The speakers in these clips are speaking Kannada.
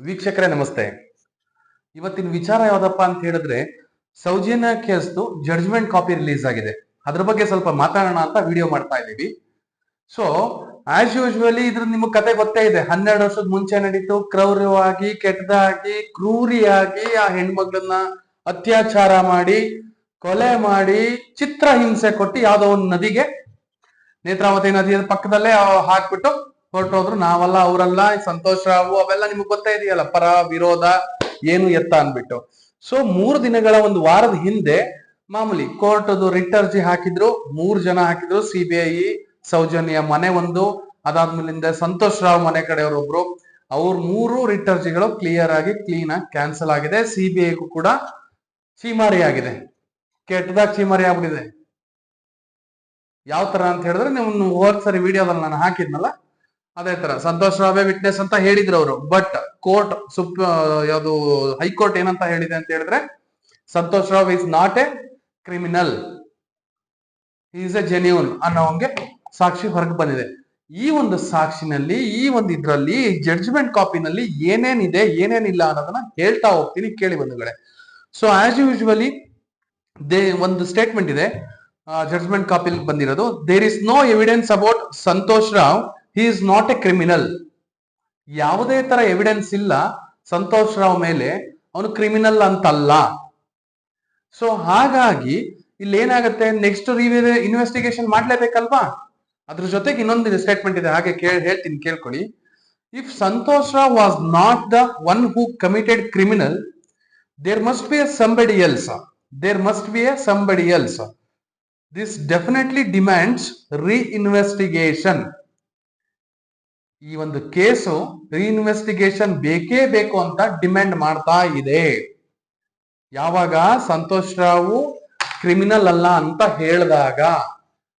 ವೀಕ್ಷಕರೇ, ನಮಸ್ತೆ. ಇವತ್ತಿನ ವಿಚಾರ ಯಾವ್ದಪ್ಪ ಅಂತ ಹೇಳಿದ್ರೆ, ಸೌಜನ್ಯ ಕೇಸ್ದು ಜಡ್ಜ್ಮೆಂಟ್ ಕಾಪಿ ರಿಲೀಸ್ ಆಗಿದೆ. ಅದ್ರ ಬಗ್ಗೆ ಸ್ವಲ್ಪ ಮಾತಾಡೋಣ ಅಂತ ವಿಡಿಯೋ ಮಾಡ್ತಾ ಇದ್ದೀವಿ. ಸೊ ಆಸ್ ಯೂಶುವಲಿ ಇದ್ರ ನಿಮ್ಗೆ ಕತೆ ಗೊತ್ತೇ ಇದೆ. ಹನ್ನೆರಡು ವರ್ಷದ ಮುಂಚೆ ನಡೀತು. ಕ್ರೌರ್ಯವಾಗಿ, ಕೆಟ್ಟದಾಗಿ, ಕ್ರೂರಿಯಾಗಿ ಆ ಹೆಣ್ಮಗಳನ್ನ ಅತ್ಯಾಚಾರ ಮಾಡಿ, ಕೊಲೆ ಮಾಡಿ ಚಿತ್ರ ಹಿಂಸೆ ಕೊಟ್ಟು ಯಾವ್ದೋ ಒಂದು ನದಿಗೆ, ನೇತ್ರಾವತಿ ನದಿಯ ಪಕ್ಕದಲ್ಲೇ ಹಾಕ್ಬಿಟ್ಟು ಹೊರಟೋದ್ರು ನಾವಲ್ಲ ಅವರಲ್ಲ ಸಂತೋಷ್ ರಾವು ಅವೆಲ್ಲ ನಿಮ್ಗೆ ಗೊತ್ತಾ ಇದೆಯಲ್ಲ, ಪರ, ವಿರೋಧ, ಏನು ಎತ್ತ ಅನ್ಬಿಟ್ಟು ಸೊ ಮೂರು ದಿನಗಳ ಒಂದು ವಾರದ ಹಿಂದೆ ಮಾಮೂಲಿ ಕೋರ್ಟ್ ರಿಟ್ ಅರ್ಜಿ ಹಾಕಿದ್ರು, ಮೂರು ಜನ ಹಾಕಿದ್ರು ಸಿಬಿಐ ಸೌಜನ್ಯ ಮನೆ ಒಂದು ಅದಾದ್ಮೇಲಿಂದ ಸಂತೋಷ್ ರಾವ್ ಮನೆ ಕಡೆಯವರೊಬ್ರು ಅವ್ರ ಮೂರು ರಿಟ್ ಅರ್ಜಿಗಳು ಕ್ಲಿಯರ್ ಆಗಿ ಕ್ಲೀನ್ ಆಗಿ ಕ್ಯಾನ್ಸಲ್ ಆಗಿದೆ. ಸಿಬಿಐಗೂ ಕೂಡ ಚೀಮಾರಿ ಆಗಿದೆ. ಕೆಟ್ಟದಾಗ ಚೀಮಾರಿ ಆಗ್ಬಿಟ್ಟಿದೆ. ಯಾವ ತರ ಅಂತ ಹೇಳಿದ್ರೆ ನೀವು ಹೋದ್ ಸರಿ ವಿಡಿಯೋದಲ್ಲಿ ನಾನು ಹಾಕಿದ್ನಲ್ಲ? ಅದೇ ತರ ಸಂತೋಷ್ ರಾವೇ ವಿಟ್ನೆಸ್ ಅಂತ ಹೇಳಿದ್ರು ಅವರು. ಬಟ್ ಕೋರ್ಟ್ ಸುಪ್ ಯಾವುದು ಹೈಕೋರ್ಟ್ ಏನಂತ ಹೇಳಿದೆ ಅಂತ ಹೇಳಿದ್ರೆ, Santosh Rao is not a criminal is a genuine ಅನ್ನೋಂಗೆ ಸಾಕ್ಷಿ ಹೊರಗೆ ಬಂದಿದೆ. ಈ ಒಂದು ಸಾಕ್ಷಿನಲ್ಲಿ, ಈ ಒಂದು ಇದ್ರಲ್ಲಿ ಜಡ್ಜ್ಮೆಂಟ್ ಕಾಪಿನಲ್ಲಿ ಏನೇನಿದೆ, ಏನೇನಿಲ್ಲ ಅನ್ನೋದನ್ನ ಹೇಳ್ತಾ ಹೋಗ್ತೀನಿ ಕೇಳಿ ಬಂಧುಗಳೇ. ಸೊ ಆಸ್ ಯೂಶುವಲಿ ದೇ, ಒಂದು ಸ್ಟೇಟ್ಮೆಂಟ್ ಇದೆ. ಜಡ್ಜ್ಮೆಂಟ್ ಕಾಪಿಲ್ ಬಂದಿರೋದು. There is no evidence about Santosh Rao he is not a criminal ಯಾವುದೇ ತರ ಎವಿಡೆನ್ಸ್ ಇಲ್ಲ ಸಂತೋಷ್ ರಾವ್ ಮೇಲೆ. ಅವನು ಕ್ರಿಮಿನಲ್ ಅಂತಲ್ಲ. ಸೊ ಹಾಗಾಗಿ ಇಲ್ಲಿ ಏನಾಗುತ್ತೆ? ನೆಕ್ಸ್ಟ್ ಇನ್ವೆಸ್ಟಿಗೇಷನ್ ಮಾಡ್ಲೇಬೇಕಲ್ವಾ? ಅದ್ರ ಜೊತೆಗೆ ಇನ್ನೊಂದು ಸ್ಟೇಟ್ಮೆಂಟ್ ಇದೆ. ಹಾಗೆ ಕೇಳಿ, ಹೇಳ್ತೀನಿ, ಕೇಳ್ಕೊಳ್ಳಿ. If Santosh Rao was not the one who committed criminal there must be a somebody else there must be a somebody else this definitely demands reinvestigation ಈ ಒಂದು ಕೇಸು ರೀಇನ್ವೆಸ್ಟಿಗೇಷನ್ ಬೇಕೇ ಬೇಕು ಅಂತ ಡಿಮ್ಯಾಂಡ್ ಮಾಡ್ತಾ ಇದೆ. ಯಾವಾಗ? ಸಂತೋಷ್ ರಾವು ಕ್ರಿಮಿನಲ್ ಅಲ್ಲ ಅಂತ ಹೇಳಿದಾಗ.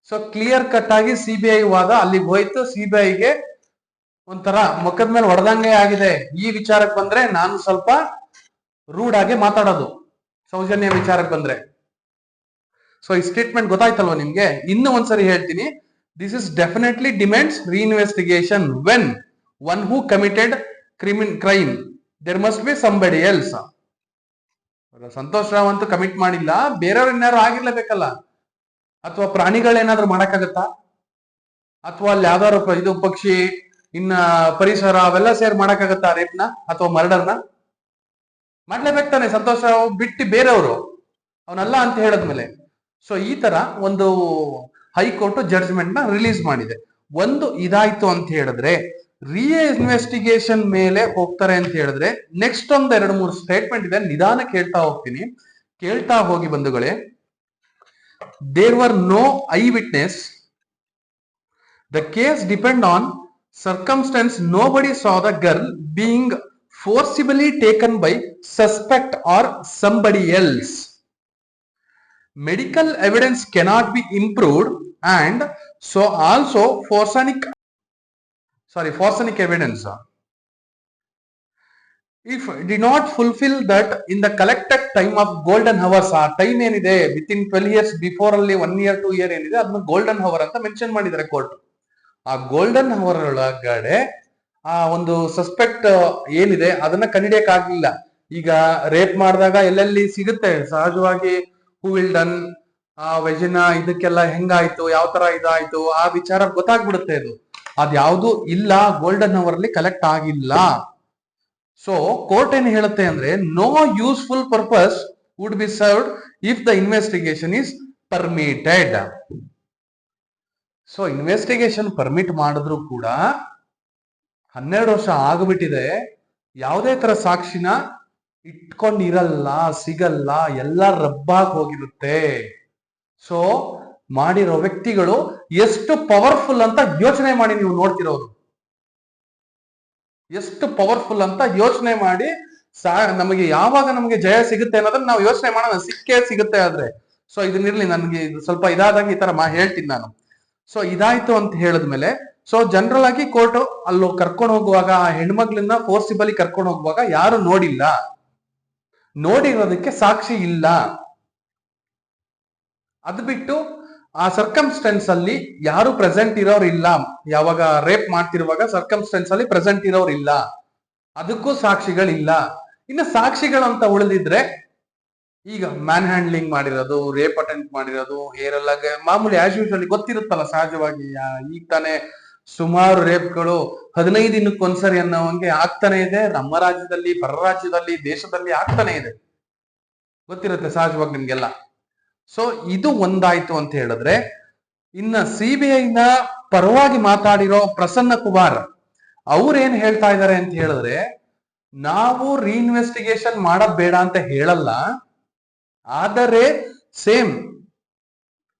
ಸೊ ಕ್ಲಿಯರ್ ಕಟ್ ಆಗಿ ಸಿಬಿಐ ವಾದ ಅಲ್ಲಿಗೆ ಹೋಯ್ತು. ಐಗೆ ಒಂಥರ ಮುಖದ ಮೇಲೆ ಹೊಡೆದಂಗೆ ಆಗಿದೆ. ಈ ವಿಚಾರಕ್ಕೆ ಬಂದ್ರೆ ನಾನು ಸ್ವಲ್ಪ ರೂಡ್ ಆಗಿ ಮಾತಾಡೋದು. ಸೌಜನ್ಯ ವಿಚಾರಕ್ಕೆ ಬಂದ್ರೆ. ಸೊ ಈ ಸ್ಟೇಟ್ಮೆಂಟ್ ಗೊತ್ತಾಯ್ತಲ್ವ ನಿಮ್ಗೆ? ಇನ್ನೂ ಒಂದ್ಸರಿ ಹೇಳ್ತೀನಿ. This is definitely demands reinvestigation when one who committed crime, crime there must somebody else. Santosh Rao ಅಂತೂ ಕಮಿಟ್ ಮಾಡಿಲ್ಲ. ಬೇರೆಯವ್ರು ಇನ್ಯಾರು ಆಗಿರ್ಲೇಬೇಕಲ್ಲ? ಅಥವಾ ಪ್ರಾಣಿಗಳೇನಾದ್ರೂ ಮಾಡಕ್ಕಾಗತ್ತಾ? ಅಥವಾ ಅಲ್ಲಿ ಯಾವ್ದಾದ್ರು ಇದು ಪಕ್ಷಿ ಇನ್ನ ಪರಿಸರ ಅವೆಲ್ಲ ಸೇರ್ ಮಾಡಕ್ಕಾಗತ್ತಾ ರೇಪ್ನ ಅಥವಾ ಮರ್ಡರ್ನ ಮಾಡ್ಲೇಬೇಕು ತಾನೆ ಸಂತೋಷ್ ರಾವ್ ಬಿಟ್ಟು ಬೇರೆಯವರು. ಅವನಲ್ಲ ಅಂತ ಹೇಳದ್ಮೇಲೆ. ಸೊ ಈ ತರ ಒಂದು ಹೈಕೋರ್ಟ್ ಜಡ್ಜ್ಮೆಂಟ್ನ ರಿಲೀಸ್ ಮಾಡಿದೆ. ಒಂದು ಇದಾಯ್ತು ಅಂತ ಹೇಳಿದ್ರೆ ಇನ್ವೆಸ್ಟಿಗೇಷನ್ ಮೇಲೆ ಹೋಗ್ತಾರೆ ಅಂತ ಹೇಳಿದ್ರೆ ನೆಕ್ಸ್ಟ್ ಒಂದ್ ಎರಡು ಮೂರು ಸ್ಟೇಟ್ಮೆಂಟ್ ಇದೆ, ನಿಧಾನ ಕೇಳ್ತಾ ಹೋಗ್ತೀನಿ. ಕೇಳ್ತಾ ಹೋಗಿ ಬಂಧುಗಳೇ there were no eye witness the case depend on circumstances nobody saw the girl being forcibly taken by suspect or somebody else medical evidence cannot be improved and so also forsonic sorry forsonic evidence. If did not fulfill that in the collected time of golden hours, ಆ ಟೈಮ್ ಏನಿದೆ? With in twelve years before ಅಲ್ಲಿ ಒನ್ ಇಯರ್ ಟೂ ಇಯರ್ ಏನಿದೆ? ಅದನ್ನ ಗೋಲ್ಡನ್ ಹವರ್ ಅಂತ ಮೆನ್ಷನ್ ಮಾಡಿದ್ದಾರೆ ಕೋರ್ಟ್ ಆ ಗೋಲ್ಡನ್ ಹವರ್ ಒಳಗಡೆ ಆ ಒಂದು ಸಸ್ಪೆಕ್ಟ್ ಏನಿದೆ? ಅದನ್ನ ಕಂಡಿಡಿಯಕ್ ಆಗ್ಲಿಲ್ಲ. ಈಗ ರೇಪ್ ಮಾಡಿದಾಗ ಎಲ್ಲೆಲ್ಲಿ ಸಿಗುತ್ತೆ? ಸಹಜವಾಗಿ ಹೂ ವಿಲ್ ಡನ್ ಆ ವೆಜಿನ ಇದಕ್ಕೆಲ್ಲ ಹೆಂಗಾಯ್ತು? ಯಾವ ತರ ಇದಾಯ್ತು? ಆ ವಿಚಾರ ಗೊತ್ತಾಗ್ಬಿಡುತ್ತೆ ಇದು ಅದ್ಯಾವುದು ಇಲ್ಲ ಗೋಲ್ಡನ್ ಅವರ್ ಅಲ್ಲಿ ಕಲೆಕ್ಟ್ ಆಗಿಲ್ಲ. ಸೊ ಕೋರ್ಟ್ ಏನ್ ಹೇಳುತ್ತೆ ಅಂದ್ರೆ no useful purpose would be served if the investigation is permitted so investigation permit ಮಾಡಿದ್ರು ಕೂಡ ಹನ್ನೆರಡು ವರ್ಷ ಆಗಿಬಿಟ್ಟಿದೆ. ಯಾವುದೇ ತರ ಸಾಕ್ಷಿನ ಇಟ್ಕೊಂಡಿರಲ್ಲ, ಸಿಗಲ್ಲ, ಎಲ್ಲ ರಬ್ಬಾಗಿ ಹೋಗಿರುತ್ತೆ. ಸೊ ಮಾಡಿರೋ ವ್ಯಕ್ತಿಗಳು ಎಷ್ಟು ಪವರ್ಫುಲ್ ಅಂತ ಯೋಚನೆ ಮಾಡಿ ನೀವು ನೋಡ್ತಿರೋದು ಎಷ್ಟು ಪವರ್ಫುಲ್ ಅಂತ ಯೋಚನೆ ಮಾಡಿ, ಸಾ, ನಮಗೆ ಯಾವಾಗ ನಮಗೆ ಜಯ ಸಿಗುತ್ತೆ ಅನ್ನೋದನ್ನ ನಾವು ಯೋಚನೆ ಮಾಡೋಣ. ಸಿಕ್ಕೇ ಸಿಗುತ್ತೆ ಆದ್ರೆ. ಸೊ ಇದನ್ನಿರ್ಲಿ ನನಗೆ ಇದು ಸ್ವಲ್ಪ ಇದಾದಾಗ ಈ ತರ ಮಾ, ಹೇಳ್ತೀನಿ ನಾನು. ಸೊ ಇದಾಯ್ತು ಅಂತ ಹೇಳಿದ್ಮೇಲೆ ಸೊ ಜನರಲ್ ಆಗಿ ಕೋರ್ಟ್ ಅಲ್ಲೋ ಕರ್ಕೊಂಡು ಹೋಗುವಾಗ, ಆ ಹೆಣ್ಮಕ್ಳನ್ನ ಫೋರ್ಸಿಬಲಿ ಕರ್ಕೊಂಡು ಹೋಗುವಾಗ ಯಾರು ನೋಡಿಲ್ಲ. ನೋಡಿರೋದಕ್ಕೆ ಸಾಕ್ಷಿ ಇಲ್ಲ. ಅದು ಬಿಟ್ಟು ಆ ಸರ್ಕಮ್ಸ್ಟೆನ್ಸ್ ಅಲ್ಲಿ ಯಾರು ಪ್ರೆಸೆಂಟ್ ಇರೋರು ಇಲ್ಲ. ಯಾವಾಗ ರೇಪ್ ಮಾಡ್ತಿರುವಾಗ ಸರ್ಕಮ್ಸ್ಟೆನ್ಸ್ ಅಲ್ಲಿ ಪ್ರೆಸೆಂಟ್ ಇರೋರು ಇಲ್ಲ. ಅದಕ್ಕೂ ಸಾಕ್ಷಿಗಳಿಲ್ಲ. ಇನ್ನು ಸಾಕ್ಷಿಗಳಂತ ಉಳಿದಿದ್ರೆ ಈಗ ಮ್ಯಾನ್ ಹ್ಯಾಂಡ್ಲಿಂಗ್ ಮಾಡಿರೋದು ರೇಪ್ ಅಟೆಂಪ್ಟ್ ಮಾಡಿರೋದು ಹೇರೆಲ್ಲ ಮಾಮೂಲಿ ಆಸ್ ಯೂಶಲಿ ಗೊತ್ತಿರುತ್ತಲ್ಲ ಸಹಜವಾಗಿ ಈಗ ತಾನೇ ಸುಮಾರು ರೇಪ್ಗಳು ಹದಿನೈದು ದಿನಕ್ಕೆ ಒಂದ್ಸರಿ ಅನ್ನೋವಂಗೆ ಆಗ್ತಾನೆ ಇದೆ. ನಮ್ಮ ರಾಜ್ಯದಲ್ಲಿ ಪರ ರಾಜ್ಯದಲ್ಲಿ ದೇಶದಲ್ಲಿ ಆಗ್ತಾನೆ ಇದೆ. ಗೊತ್ತಿರುತ್ತೆ ಸಹಜವಾಗಿ ನಿಮ್ಗೆಲ್ಲ. ಸೊ ಇದು ಒಂದಾಯ್ತು ಅಂತ ಹೇಳಿದ್ರೆ, ಇನ್ನ ಸಿ ಬಿ ಐನ ಪರವಾಗಿ ಮಾತಾಡಿರೋ ಪ್ರಸನ್ನ ಕುಮಾರ್, ಅವ್ರೇನ್ ಹೇಳ್ತಾ ಇದ್ದಾರೆ ಅಂತ ಹೇಳಿದ್ರೆ, ನಾವು ರೀಇನ್ವೆಸ್ಟಿಗೇಷನ್ ಮಾಡೋದ್ ಬೇಡ ಅಂತ ಹೇಳಲ್ಲ. ಆದರೆ ಸೇಮ್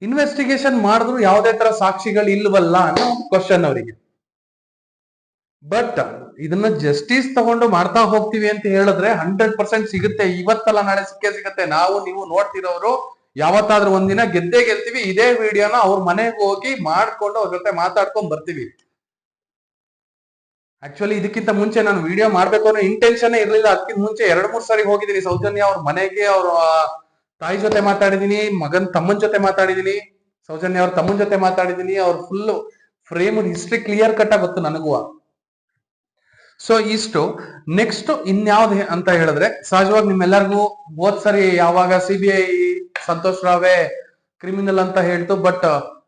ಇನ್ವೆಸ್ಟಿಗೇಷನ್ ಮಾಡಿದ್ರು ಯಾವುದೇ ತರ ಸಾಕ್ಷಿಗಳು ಇಲ್ವಲ್ಲ ಅನ್ನೋ ಕ್ವಶನ್ ಅವರಿಗೆ. ಬಟ್ ಇದನ್ನ ಜಸ್ಟಿಸ್ ತಗೊಂಡು ಮಾಡ್ತಾ ಹೋಗ್ತೀವಿ ಅಂತ ಹೇಳಿದ್ರೆ ಹಂಡ್ರೆಡ್ ಪರ್ಸೆಂಟ್ ಸಿಗುತ್ತೆ. ಇವತ್ತಲ್ಲ ನಾಳೆ ಸಿಕ್ಕೇ ಸಿಗುತ್ತೆ. ನಾವು, ನೀವು ನೋಡ್ತಿರೋರು ಯಾವತ್ತಾದ್ರೂ ಒಂದಿನ ಗೆದ್ದೇ ಗೆಲ್ತೀವಿ. ಇದೇ ವಿಡಿಯೋನ ಅವ್ರ ಮನೆಗೆ ಹೋಗಿ ಮಾಡ್ಕೊಂಡು ಅವ್ರ ಜೊತೆ ಮಾತಾಡ್ಕೊಂಡ್ ಬರ್ತೀವಿ. ಆಕ್ಚುಲಿ ಇದಕ್ಕಿಂತ ಮುಂಚೆ ನಾನು ವಿಡಿಯೋ ಮಾಡ್ಬೇಕು ಅನ್ನೋ ಇಂಟೆನ್ಷನ್ ಇರ್ಲಿಲ್ಲ. ಅದಕ್ಕಿಂತ ಮುಂಚೆ ಎರಡ್, ಮೂರ್ ಸಾರಿ ಹೋಗಿದ್ದೀನಿ. ಸೌಜನ್ಯ ಅವ್ರ ಮನೆಗೆ ಅವ್ರ ತಾಯಿ ಜೊತೆ ಮಾತಾಡಿದೀನಿ ಮಗನ್ ತಮ್ಮನ್ ಜೊತೆ ಮಾತಾಡಿದೀನಿ ಸೌಜನ್ಯ ಅವ್ರ ತಮ್ಮನ್ ಜೊತೆ ಮಾತಾಡಿದೀನಿ ಅವ್ರ full frame history clear cut ಆಗುತ್ತೆ ನನಗೂ. ಸೊ ಇಷ್ಟು. ನೆಕ್ಸ್ಟ್ ಇನ್ಯಾವ್ದು ಅಂತ ಹೇಳಿದ್ರೆ, ಸಹಜವಾಗಿ ನಿಮ್ಮೆಲ್ಲರಿಗೂ ಹೋದ್ ಸರಿ ಯಾವಾಗ ಸಿ ಬಿ ಐ ಸಂತೋಷ್ ರಾವೆ ಕ್ರಿಮಿನಲ್ ಅಂತ ಹೇಳ್ತು but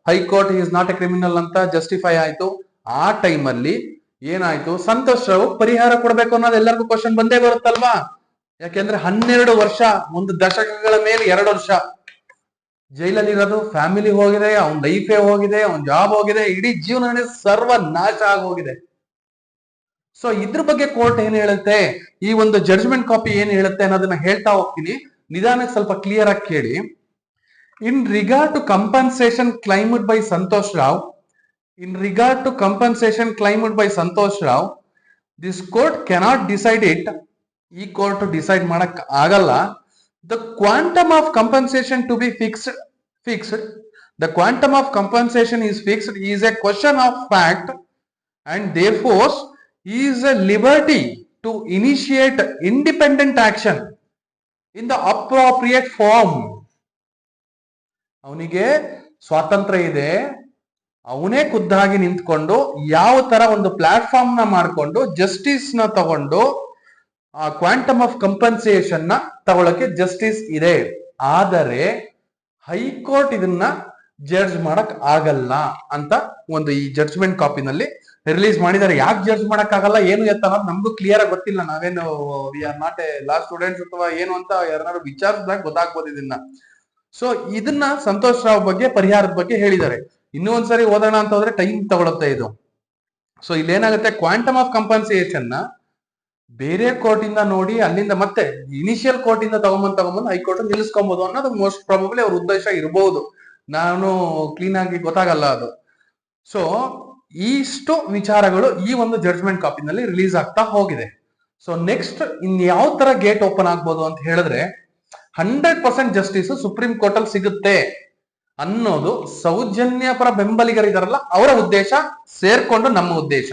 high court is not a criminal ಅಂತ ಜಸ್ಟಿಫೈ ಆಯ್ತು. ಆ ಟೈಮ್ ಅಲ್ಲಿ ಏನಾಯ್ತು? ಸಂತೋಷ್ ರಾವ್ ಪರಿಹಾರ ಕೊಡ್ಬೇಕು ಅನ್ನೋದು ಎಲ್ಲರಿಗೂ ಕ್ವಶನ್ ಬಂದೇ ಬರುತ್ತಲ್ವಾ? ಯಾಕೆಂದ್ರೆ ಹನ್ನೆರಡು ವರ್ಷ, ಒಂದು ದಶಕಗಳ ಮೇಲೆ ಎರಡು ವರ್ಷ ಜೈಲಲ್ಲಿ ಇರೋದು ಫ್ಯಾಮಿಲಿ ಹೋಗಿದೆ, ಅವನ್ ಲೈಫೇ ಹೋಗಿದೆ, ಅವನ್ ಜಾಬ್ ಹೋಗಿದೆ, ಇಡೀ ಜೀವನ ಸರ್ವ ನಾಶ ಆಗೋಗಿದೆ. ಸೊ ಇದ್ರ ಬಗ್ಗೆ ಕೋರ್ಟ್ ಏನ್ ಹೇಳುತ್ತೆ? ಈ ಒಂದು ಜಡ್ಜ್ಮೆಂಟ್ ಕಾಪಿ ಏನ್ ಹೇಳುತ್ತೆ ಅನ್ನೋದನ್ನ ಹೇಳ್ತಾ ಹೋಗ್ತೀನಿ. ನಿಧಾನಕ್ಕೆ ಸ್ವಲ್ಪ ಕ್ಲಿಯರ್ ಆಗಿ ಕೇಳಿ. In regard to compensation claimed by Santosh Rao in regard to compensation claimed by Santosh Rao this court cannot decide it ಈ ಕೋರ್ಟ್ ಡಿಸೈಡ್ ಮಾಡಕ್ ಆಗಲ್ಲ. The quantum of compensation to be fixed fixed the quantum of compensation is fixed is a question of fact and therefore is a liberty to initiate independent action in the appropriate form. ಅವನಿಗೆ ಸ್ವಾತಂತ್ರ್ಯ ಇದೆ. ಅವನೇ ಖುದ್ದಾಗಿ ನಿಂತ್ಕೊಂಡು ಯಾವ ತರ ಒಂದು ಪ್ಲಾಟ್ಫಾರ್ಮ್ನ ಮಾಡಿಕೊಂಡು ಜಸ್ಟಿಸ್ನ ತಗೊಂಡು ಆ ಕ್ವಾಂಟಮ್ ಆಫ್ ಕಂಪನ್ಸೇಷನ್ನ ತಗೊಳಕ್ಕೆ ಜಸ್ಟಿಸ್ ಇದೆ. ಆದರೆ ಹೈಕೋರ್ಟ್ ಇದನ್ನ ಜಡ್ಜ್ ಮಾಡಕ್ ಆಗಲ್ಲ ಅಂತ ಒಂದು ಈ ಜಡ್ಜ್ಮೆಂಟ್ ಕಾಪಿನಲ್ಲಿ ರಿಲೀಸ್ ಮಾಡಿದ್ದಾರೆ. ಯಾಕೆ ಜಡ್ಜ್ ಮಾಡೋಕ್ಕಾಗಲ್ಲ? ಏನು ಎತ್ತ ಅನ್ನೋದು ನಮಗೂ ಕ್ಲಿಯರ್ ಆಗಿ ಗೊತ್ತಿಲ್ಲ. ನಾವೇನು we are not a law students ಅಥವಾ ಏನು ಅಂತ ಯಾರು ವಿಚಾರಿಸಿದಾಗ ಗೊತ್ತಾಗ್ಬೋದು ಇದನ್ನ. ಸೊ ಇದನ್ನ ಸಂತೋಷ್ ರಾವ್ ಬಗ್ಗೆ, ಪರಿಹಾರದ ಬಗ್ಗೆ ಹೇಳಿದ್ದಾರೆ. ಇನ್ನೂ ಒಂದ್ಸರಿ ಓದೋಣ ಅಂತ ಹೋದ್ರೆ ಟೈಮ್ ತಗೊಳುತ್ತೆ ಇದು. ಸೊ ಇಲ್ಲೇನಾಗುತ್ತೆ? ಕ್ವಾಂಟಮ್ ಆಫ್ ಕಂಪನ್ಸೇಷನ್ನ ಬೇರೆ ಕೋರ್ಟ್ ಇಂದ ನೋಡಿ ಅಲ್ಲಿಂದ ಮತ್ತೆ ಇನಿಷಿಯಲ್ ಕೋರ್ಟ್ ಇಂದ ತಗೊಂಬಂದ್ ತಗೊಂಬಂದು ಹೈಕೋರ್ಟ್ ನಿಲ್ಲಿಸ್ಕೊಬಹುದು ಅನ್ನೋದು ಮೋಸ್ಟ್ ಪ್ರಾಬಬ್ಲಿ ಅವ್ರ ಉದ್ದೇಶ ಇರಬಹುದು ನಾನು ಕ್ಲೀನ್ ಆಗಿ ಗೊತ್ತಾಗಲ್ಲ ಅದು. ಸೊ ಇಷ್ಟು ವಿಚಾರಗಳು ಈ ಒಂದು ಜಡ್ಜ್ಮೆಂಟ್ ಕಾಪಿನಲ್ಲಿ ರಿಲೀಸ್ ಆಗ್ತಾ ಹೋಗಿದೆ. ಸೊ ನೆಕ್ಸ್ಟ್ ಇನ್ ಯಾವ ತರ ಗೇಟ್ ಓಪನ್ ಆಗ್ಬೋದು ಅಂತ ಹೇಳಿದ್ರೆ hundred percent justice supreme court ಅಲ್ಲಿ ಸಿಗುತ್ತೆ ಅನ್ನೋದು ಸೌಜನ್ಯ ಪರ ಬೆಂಬಲಿಗರಿದಾರಲ್ಲ, ಅವರ ಉದ್ದೇಶ ಸೇರ್ಕೊಂಡು ನಮ್ಮ ಉದ್ದೇಶ.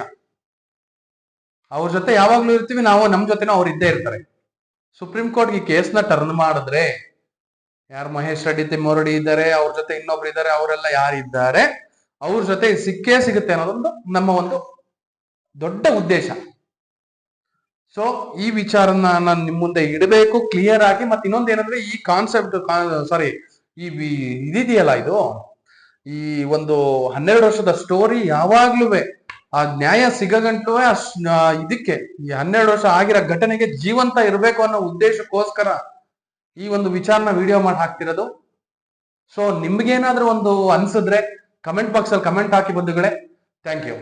ಅವ್ರ ಜೊತೆ ಯಾವಾಗ್ಲೂ ಇರ್ತೀವಿ, ನಾವು ನಮ್ ಜೊತೆನೂ ಅವ್ರು ಇದ್ದೇ ಇರ್ತಾರೆ. ಸುಪ್ರೀಂ ಕೋರ್ಟ್ ಈ ಕೇಸ್ನ ಟರ್ನ್ ಮಾಡಿದ್ರೆ, ಯಾರು ಮಹೇಶ್ ರೆಡ್ಡಿ, ತಿಮ್ಮೋರಡಿ ಇದ್ದಾರೆ, ಅವ್ರ ಜೊತೆ ಇನ್ನೊಬ್ರು ಇದ್ದಾರೆ, ಅವರೆಲ್ಲ ಯಾರಿದ್ದಾರೆ? ಅವ್ರ ಜೊತೆ ಸಿಕ್ಕೇ ಸಿಗುತ್ತೆ ಅನ್ನೋದೊಂದು ನಮ್ಮ ಒಂದು ದೊಡ್ಡ ಉದ್ದೇಶ. ಸೊ ಈ ವಿಚಾರನ ನಾನು ನಿಮ್ ಮುಂದೆ ಇಡಬೇಕು ಕ್ಲಿಯರ್ ಆಗಿ ಮತ್ತೆ ಇನ್ನೊಂದು ಏನಂದ್ರೆ ಈ ಕಾನ್ಸೆಪ್ಟ್ ಸಾರಿ ಈ ಇದಿದೆಯಲ್ಲ ಇದು? ಈ ಒಂದು ಹನ್ನೆರಡು ವರ್ಷದ ಸ್ಟೋರಿ ಯಾವಾಗ್ಲೂ ಆ ನ್ಯಾಯ ಸಿಗಗಂಟು ಇದಕ್ಕೆ ಈ ಹನ್ನೆರಡು ವರ್ಷ ಆಗಿರೋ ಘಟನೆಗೆ ಜೀವಂತ ಇರಬೇಕು ಅನ್ನೋ ಉದ್ದೇಶಕ್ಕೋಸ್ಕರ ಈ ಒಂದು ವಿಚಾರನ ವಿಡಿಯೋ ಮಾಡಿ ಹಾಕ್ತಿರೋದು. ಸೊ ನಿಮ್ಗೇನಾದ್ರೂ ಒಂದು ಅನ್ಸಿದ್ರೆ ಕಮೆಂಟ್ ಬಾಕ್ಸ್ ಅಲ್ಲಿ ಕಮೆಂಟ್ ಹಾಕಿ ಬಂಧುಗಳೇ ಥ್ಯಾಂಕ್ ಯು